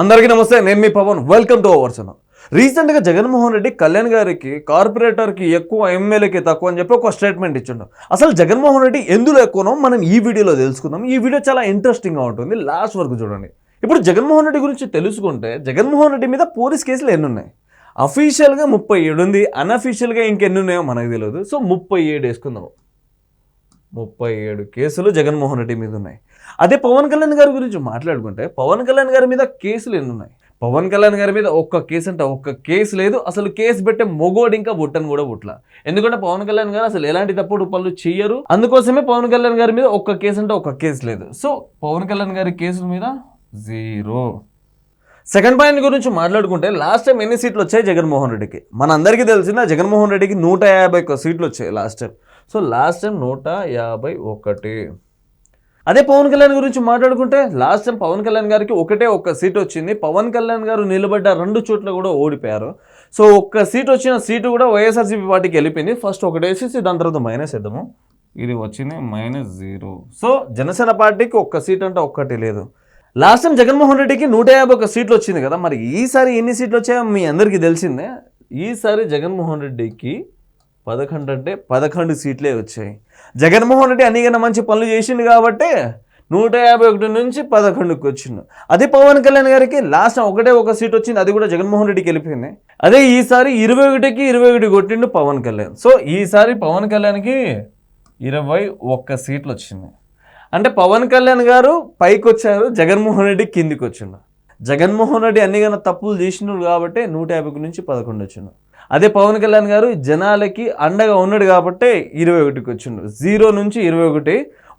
అందరికీ నమస్తే నేను మీ Pawan. Welcome to our channel రీసెంట్గా జగన్మోహన్ రెడ్డి కళ్యాణ్ గారికి కార్పొరేటర్కి ఎక్కువ ఎమ్మెల్యేకి తక్కువ అని చెప్పి ఒక స్టేట్మెంట్ ఇచ్చిండు. అసలు జగన్మోహన్ రెడ్డి ఎందులో ఎక్కువనో మనం ఈ వీడియోలో తెలుసుకుందాం. ఈ వీడియో చాలా ఇంట్రెస్టింగ్గా ఉంటుంది. లాస్ట్ వరకు చూడండి. ఇప్పుడు జగన్మోహన్ రెడ్డి గురించి తెలుసుకుంటే జగన్మోహన్ రెడ్డి మీద పోలీస్ కేసులు ఎన్ని ఉన్నాయి అఫీషియల్గా ముప్పై ఏడు ఉంది. అన్అఫీషియల్గా ఇంకెన్ని ఉన్నాయో మనకు తెలియదు. సో ముప్పై ఏడు వేసుకుందాం. ముప్పై ఏడు కేసులు జగన్మోహన్ రెడ్డి మీద ఉన్నాయి. అదే పవన్ కళ్యాణ్ గారి గురించి మాట్లాడుకుంటే పవన్ కళ్యాణ్ గారి మీద కేసులు ఎన్ని ఉన్నాయి పవన్ కళ్యాణ్ గారి మీద ఒక్క కేసు అంటే ఒక్క కేసు లేదు. అసలు కేసు పెట్టే మొగోడు ఇంకా బుట్టను కూడా బుట్ల ఎందుకంటే పవన్ కళ్యాణ్ గారు అసలు ఎలాంటి తప్పుడు పనులు చేయరు. అందుకోసమే పవన్ కళ్యాణ్ గారి మీద ఒక్క కేసు అంటే ఒక్క కేసు లేదు. సో పవన్ కళ్యాణ్ గారి కేసుల మీద జీరో. సెకండ్ పాయింట్ గురించి మాట్లాడుకుంటే లాస్ట్ టైం ఎన్ని సీట్లు వచ్చాయి జగన్మోహన్ రెడ్డికి? మనందరికీ తెలిసిన జగన్మోహన్ రెడ్డికి నూట యాభై ఒక్క సీట్లు వచ్చాయి last time. So last time నూట యాభై ఒకటి. అదే పవన్ కళ్యాణ్ గురించి మాట్లాడుకుంటే లాస్ట్ టైం పవన్ కళ్యాణ్ గారికి ఒకటే ఒక్క సీట్ వచ్చింది. పవన్ కళ్యాణ్ గారు నిలబడ్డ రెండు చోట్ల కూడా ఓడిపోయారు. సో ఒక్క సీట్ వచ్చిన సీటు కూడా వైఎస్ఆర్సీపీ పార్టీకి వెళ్ళిపోయింది. ఫస్ట్ ఒకటి వేసేసి దాని తర్వాత మైనస్ వేద్దాము. ఇది వచ్చింది మైనస్ జీరో. సో జనసేన పార్టీకి ఒక్క సీట్ అంటే ఒక్కటి లేదు. లాస్ట్ టైం జగన్మోహన్ రెడ్డికి నూట యాభై ఒక సీట్లు వచ్చింది కదా. మరి ఈసారి ఎన్ని సీట్లు వచ్చాయో మీ అందరికీ తెలిసిందే. ఈసారి జగన్మోహన్ రెడ్డికి పదకొండు అంటే పదకొండు సీట్లే వచ్చాయి. జగన్మోహన్ రెడ్డి అన్నికన్నా మంచి పనులు చేసిండు కాబట్టి నూట యాభై ఒకటి నుంచి పదకొండుకి వచ్చిండు. అదే పవన్ కళ్యాణ్ గారికి లాస్ట్ ఒకటే ఒక సీట్ వచ్చింది అది కూడా జగన్మోహన్ రెడ్డికి వెళ్ళిపోయింది. అదే ఈసారి ఇరవై ఒకటికి ఇరవై ఒకటి కొట్టిండు పవన్ కళ్యాణ్. సో ఈసారి పవన్ కళ్యాణ్కి ఇరవై ఒక్క సీట్లు వచ్చింది. అంటే పవన్ కళ్యాణ్ గారు పైకి వచ్చారు జగన్మోహన్ రెడ్డి కిందికి వచ్చిండు. జగన్మోహన్ రెడ్డి అన్ని తప్పులు చేసినాడు కాబట్టి నూట యాభై నుంచి పదకొండు వచ్చిండు. అదే పవన్ కళ్యాణ్ గారు జనాలకి అండగా ఉన్నాడు కాబట్టి ఇరవై ఒకటికి వచ్చిండు. జీరో నుంచి ఇరవై ఒకటి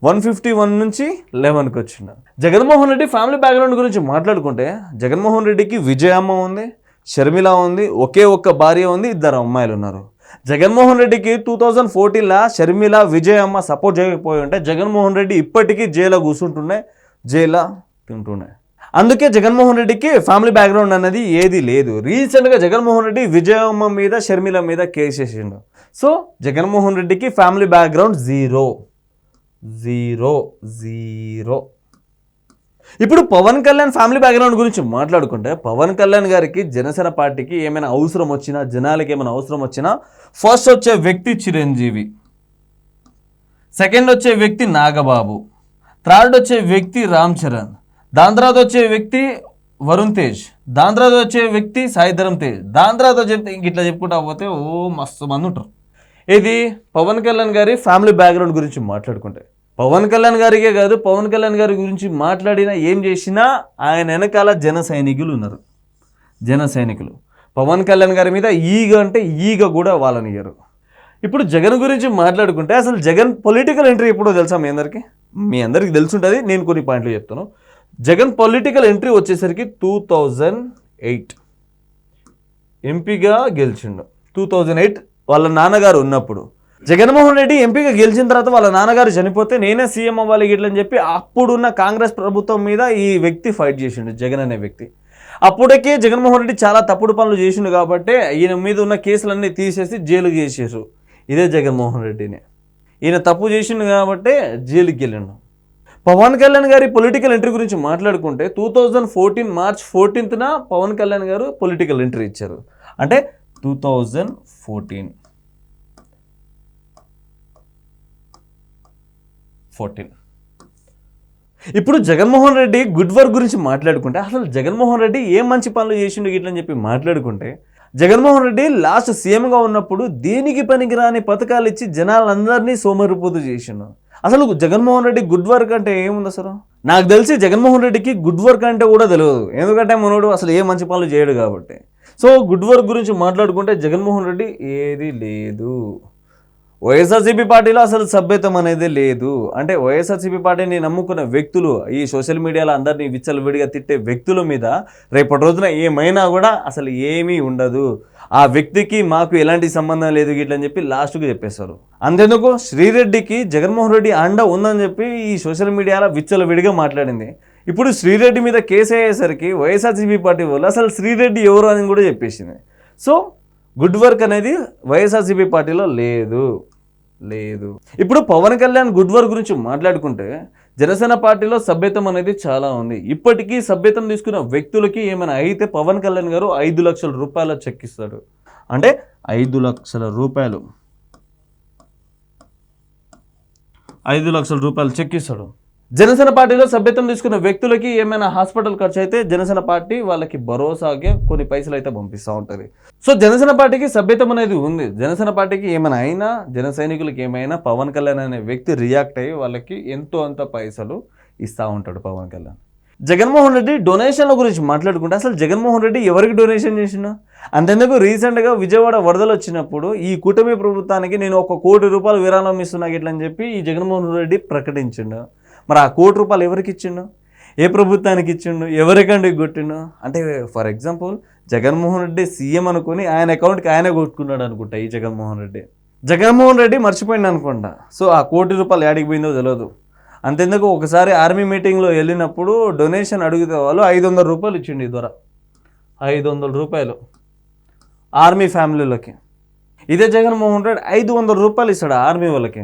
వన్ ఫిఫ్టీ వన్ నుంచి లెవెన్కి వచ్చిండు. జగన్మోహన్ రెడ్డి ఫ్యామిలీ బ్యాక్గ్రౌండ్ గురించి మాట్లాడుకుంటే జగన్మోహన్ రెడ్డికి విజయమ్మ ఉంది షర్మిల ఉంది ఒకే ఒక్క భార్య ఉంది ఇద్దరు అమ్మాయిలు ఉన్నారు. జగన్మోహన్ రెడ్డికి టూ థౌజండ్ ఫోర్టీన్లో షర్మిల విజయమ్మ సపోర్ట్ చేయకపోయి ఉంటే జగన్మోహన్ రెడ్డి ఇప్పటికీ జైల్లో కూర్చుంటుండే జైల్లో తింటుండే. అందుకే జగన్మోహన్ రెడ్డికి ఫ్యామిలీ బ్యాక్గ్రౌండ్ అనేది ఏది లేదు. రీసెంట్గా జగన్మోహన్ రెడ్డి విజయమ్మ మీద షర్మిల మీద కేసు వేసిండు. సో జగన్మోహన్ రెడ్డికి family background zero. Zero zero. ఇప్పుడు పవన్ కళ్యాణ్ ఫ్యామిలీ బ్యాక్గ్రౌండ్ గురించి మాట్లాడుకుంటే పవన్ కళ్యాణ్ గారికి జనసేన పార్టీకి ఏమైనా అవసరం వచ్చినా జనాలకి ఏమైనా అవసరం వచ్చినా ఫస్ట్ వచ్చే వ్యక్తి చిరంజీవి. సెకండ్ వచ్చే వ్యక్తి నాగబాబు. థర్డ్ వచ్చే వ్యక్తి రామ్ చరణ్. దాని తర్వాత వచ్చే వ్యక్తి వరుణ్ తేజ్. దాని తర్వాత వచ్చే వ్యక్తి సాయిధరం తేజ్. దాని తర్వాత చెప్తే ఇంక ఇట్లా చెప్పుకుంటా పోతే ఓ మస్తు మంది ఉంటారు. ఇది పవన్ కళ్యాణ్ గారి ఫ్యామిలీ బ్యాక్గ్రౌండ్ గురించి మాట్లాడుకుంటే. పవన్ కళ్యాణ్ గారికే కాదు పవన్ కళ్యాణ్ గారి గురించి మాట్లాడినా ఏం చేసినా ఆయన వెనకాల జన సైనికులు ఉన్నారు. జన సైనికులు. పవన్ కళ్యాణ్ గారి మీద ఈగ అంటే ఈగ కూడా వాళ్ళనియ్యరు ఇప్పుడు జగన్ గురించి మాట్లాడుకుంటే అసలు జగన్ పొలిటికల్ ఎంట్రీ ఎప్పుడో తెలుసా మీ అందరికీ? మీ అందరికీ తెలుసుంటుంది. నేను కొన్ని పాయింట్లు చెప్తాను జగన్ పొలిటికల్ ఎంట్రీ వచ్చేసరికి టూ థౌజండ్ ఎయిట్ ఎంపీగా గెలిచిండు. టూ థౌజండ్ ఎయిట్ వాళ్ళ నాన్నగారు ఉన్నప్పుడు. జగన్మోహన్ రెడ్డి ఎంపీగా గెలిచిన తర్వాత వాళ్ళ నాన్నగారు చనిపోతే నేనే సీఎం అవ్వాలి గిట్లని చెప్పి అప్పుడున్న కాంగ్రెస్ ప్రభుత్వం మీద ఈ వ్యక్తి ఫైట్ చేసిండు జగన్ అనే వ్యక్తి. అప్పటికే జగన్మోహన్ రెడ్డి చాలా తప్పుడు పనులు చేసిండు కాబట్టి ఈయన మీద ఉన్న కేసులన్నీ తీసేసి జైలుకి చేసేసారు ఇదే జగన్మోహన్ రెడ్డిని. ఈయన తప్పు చేసిండు కాబట్టి జైలుకి వెళ్ళిండు. పవన్ కళ్యాణ్ గారి పొలిటికల్ ఎంట్రీ గురించి మాట్లాడుకుంటే టూ థౌజండ్ ఫోర్టీన్ మార్చ్ ఫోర్టీన్త్న పవన్ కళ్యాణ్ గారు పొలిటికల్ ఎంట్రీ ఇచ్చారు. అంటే టూ థౌజండ్ ఫోర్టీన్ ఫోర్టీన్ ఇప్పుడు జగన్మోహన్ రెడ్డి గుడ్ వర్క్ గురించి మాట్లాడుకుంటే అసలు జగన్మోహన్ రెడ్డి ఏం మంచి పనులు చేసిండు గిట్లని చెప్పి మాట్లాడుకుంటే జగన్మోహన్ రెడ్డి లాస్ట్ సీఎంగా ఉన్నప్పుడు దేనికి పనికిరాని పథకాలు ఇచ్చి జనాలందరినీ సోమరిపోతు చేసిండు. అసలు జగన్మోహన్ రెడ్డి గుడ్ వర్క్ అంటే ఏముంది అసలు? నాకు తెలిసి జగన్మోహన్ రెడ్డికి గుడ్ వర్క్ అంటే కూడా తెలియదు. ఎందుకంటే మనోడు అసలు ఏ మంచి పనులు చేయడు కాబట్టి. సో గుడ్ వర్క్ గురించి మాట్లాడుకుంటే జగన్మోహన్ రెడ్డి ఏది లేదు. వైఎస్ఆర్సీపీ పార్టీలో అసలు సభ్యత్వం అనేది లేదు. అంటే వైఎస్ఆర్సీపీ పార్టీని నమ్ముకున్న వ్యక్తులు ఈ సోషల్ మీడియాలో అందరినీ విచ్చలవిడిగా తిట్టే వ్యక్తుల మీద రేపటి రోజున ఏమైనా కూడా అసలు ఏమీ ఉండదు. ఆ వ్యక్తికి మాకు ఎలాంటి సంబంధం లేదు గిట్లని చెప్పి లాస్ట్కి చెప్పేస్తారు అంతేందుకు? శ్రీరెడ్డికి జగన్మోహన్ రెడ్డి అండ ఉందని చెప్పి ఈ సోషల్ మీడియాలో విచ్చలవిడిగా మాట్లాడింది. ఇప్పుడు శ్రీరెడ్డి మీద కేసు అయ్యేసరికి వైఎస్ఆర్సీపీ పార్టీ వాళ్ళు అసలు శ్రీరెడ్డి ఎవరు అని కూడా చెప్పేసింది. సో గుడ్ వర్క్ అనేది వైఎస్ఆర్సీపీ పార్టీలో లేదు. లేదు. ఇప్పుడు పవన్ కళ్యాణ్ గుడ్ వర్క్ గురించి మాట్లాడుకుంటే జనసేన పార్టీలో సభ్యతం అనేది చాలా ఉంది. ఇప్పటికీ సభ్యతం తీసుకున్న వ్యక్తులకి ఏమైనా అయితే పవన్ కళ్యాణ్ గారు ఐదు లక్షల రూపాయల చెక్ ఇస్తాడు. అంటే ఐదు లక్షల రూపాయలు. ఐదు లక్షల రూపాయలు చెక్ ఇస్తాడు. జనసేన పార్టీలో సభ్యత్వం తీసుకున్న వ్యక్తులకి ఏమైనా హాస్పిటల్ ఖర్చు అయితే జనసేన పార్టీ వాళ్ళకి భరోసాగా కొన్ని పైసలు అయితే పంపిస్తూ ఉంటుంది. సో జనసేన పార్టీకి సభ్యత్వం అనేది ఉంది. జనసేన పార్టీకి ఏమైనా అయినా జన సైనికులకి ఏమైనా పవన్ కళ్యాణ్ అనే వ్యక్తి రియాక్ట్ అయ్యి వాళ్ళకి ఎంతో అంత పైసలు ఇస్తూ ఉంటాడు పవన్ కళ్యాణ్. జగన్మోహన్ రెడ్డి డొనేషన్ల గురించి మాట్లాడుకుంటే అసలు జగన్మోహన్ రెడ్డి ఎవరికి డొనేషన్ చేసిన అంతెందుకు రీసెంట్గా విజయవాడ వరదలు వచ్చినప్పుడు ఈ కూటమి ప్రభుత్వానికి నేను ఒక కోటి రూపాయలు విరాళం ఇస్తున్నా గిట్లని చెప్పి ఈ జగన్మోహన్ రెడ్డి ప్రకటించిండు. మరి ఆ కోటి రూపాయలు ఎవరికి ఇచ్చిండు? ఏ ప్రభుత్వానికి ఇచ్చిండు? ఎవరికండి కొట్టిండు? అంటే for example Jaganmohan Reddy CM అనుకుని ఆయన అకౌంట్కి ఆయనే కొట్టుకున్నాడు అనుకుంటా ఈ జగన్మోహన్ రెడ్డి. జగన్మోహన్ రెడ్డి మర్చిపోయింది అనుకుంటా. సో ఆ కోటి రూపాయలు యాడికి పోయిందో తెలియదు అంతెందుకు ఒకసారి ఆర్మీ మీటింగ్లో వెళ్ళినప్పుడు డొనేషన్ అడిగితే వాళ్ళు ఐదు వందల రూపాయలు ఇచ్చిండు ద్వారా ఐదు వందల రూపాయలు. ఆర్మీ ఫ్యామిలీలకి. ఇదే జగన్మోహన్ రెడ్డి ఐదు వందల రూపాయలు ఇస్తాడు ఆర్మీ వాళ్ళకి.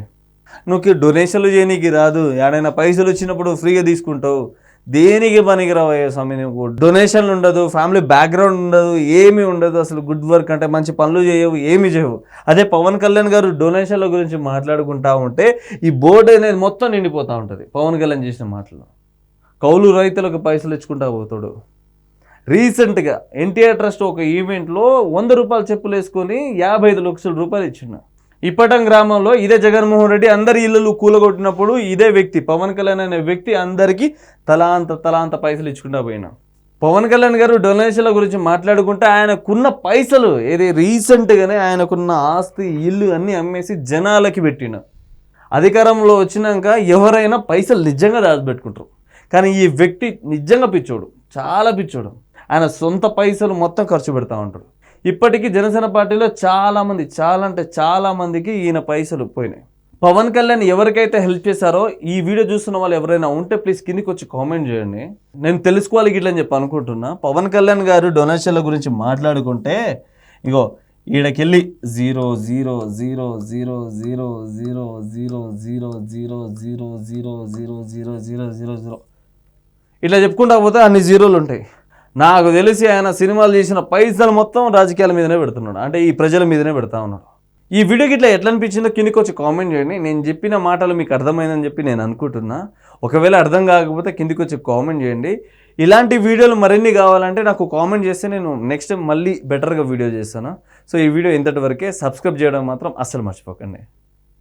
నువ్వు డొనేషన్లు చేయనీకి రాదు. ఏడైనా పైసలు వచ్చినప్పుడు ఫ్రీగా తీసుకుంటావు. దేనికి పనికిరావయ్యా స్వామి నువ్వు డొనేషన్లు ఉండదు ఫ్యామిలీ బ్యాక్గ్రౌండ్ ఉండదు ఏమీ ఉండదు అసలు గుడ్ వర్క్ అంటే మంచి పనులు చేయవు ఏమి చేయవు. అదే పవన్ కళ్యాణ్ గారు డొనేషన్ల గురించి మాట్లాడుకుంటా ఉంటే ఈ బోర్డు అనేది మొత్తం నిండిపోతూ ఉంటుంది పవన్ కళ్యాణ్ చేసిన మాటలు. కౌలు రైతులకు పైసలు ఇచ్చుకుంటా పోతాడు. రీసెంట్గా ఎన్టీఆర్ ట్రస్ట్ ఒక ఈవెంట్లో వంద రూపాయలు చెప్పులు వేసుకొని యాభై ఐదు లక్షల రూపాయలు ఇచ్చిండు. ఇప్పటం గ్రామంలో ఇదే జగన్మోహన్ రెడ్డి అందరి ఇళ్ళు కూలగొట్టినప్పుడు ఇదే వ్యక్తి పవన్ కళ్యాణ్ అనే వ్యక్తి అందరికీ తలాంత తలాంత పైసలు ఇచ్చుకుంటా పోయినా. పవన్ కళ్యాణ్ గారు డొనేషన్ల గురించి మాట్లాడుకుంటే ఆయనకున్న పైసలు ఏది రీసెంట్గానే ఆయనకున్న ఆస్తి ఇల్లు అన్నీ అమ్మేసి జనాలకి పెట్టిన. అధికారంలో వచ్చినాక ఎవరైనా పైసలు నిజంగా దాచిపెట్టుకుంటారు. కానీ ఈ వ్యక్తి నిజంగా పిచ్చోడు చాలా పిచ్చోడు. ఆయన సొంత పైసలు మొత్తం ఖర్చు పెడతా ఉంటాడు. ఇప్పటికీ జనసేన పార్టీలో చాలామంది చాలా అంటే చాలామందికి ఈయన పైసలు పోయినాయి పవన్ కళ్యాణ్ ఎవరికైతే హెల్ప్ చేశారో ఈ వీడియో చూస్తున్న వాళ్ళు ఎవరైనా ఉంటే ప్లీజ్ కిందికి వచ్చి కామెంట్ చేయండి నేను తెలుసుకోవాలి గిట్లని చెప్పి అనుకుంటున్నా పవన్ కళ్యాణ్ గారు డొనేషన్ల గురించి మాట్లాడుకుంటే ఇగో ఈడకెళ్ళి zero zero zero zero zero zero zero zero zero zero zero zero zero zero zero zero ఇట్లా చెప్పుకుంటా పోతే అన్ని జీరోలు ఉంటాయి నాకు తెలిసి ఆయన సినిమాలు చేసిన పైసలు మొత్తం రాజకీయాల మీదనే పెడుతున్నాడు. అంటే ఈ ప్రజల మీదనే పెడతా ఉన్నాడు. ఈ వీడియోకి ఇట్లా ఎట్లా అనిపించిందో కిందకి వచ్చి కామెంట్ చేయండి. నేను చెప్పిన మాటలు మీకు అర్థమైందని చెప్పి నేను అనుకుంటున్నా. ఒకవేళ అర్థం కాకపోతే కిందకి వచ్చి కామెంట్ చేయండి. ఇలాంటి వీడియోలు మరిన్ని కావాలంటే నాకు కామెంట్ చేస్తే నేను నెక్స్ట్ టైం మళ్ళీ బెటర్గా వీడియో చేస్తాను. సో ఈ వీడియో ఇంతటి వరకే. సబ్స్క్రైబ్ చేయడం మాత్రం అస్సలు మర్చిపోకండి.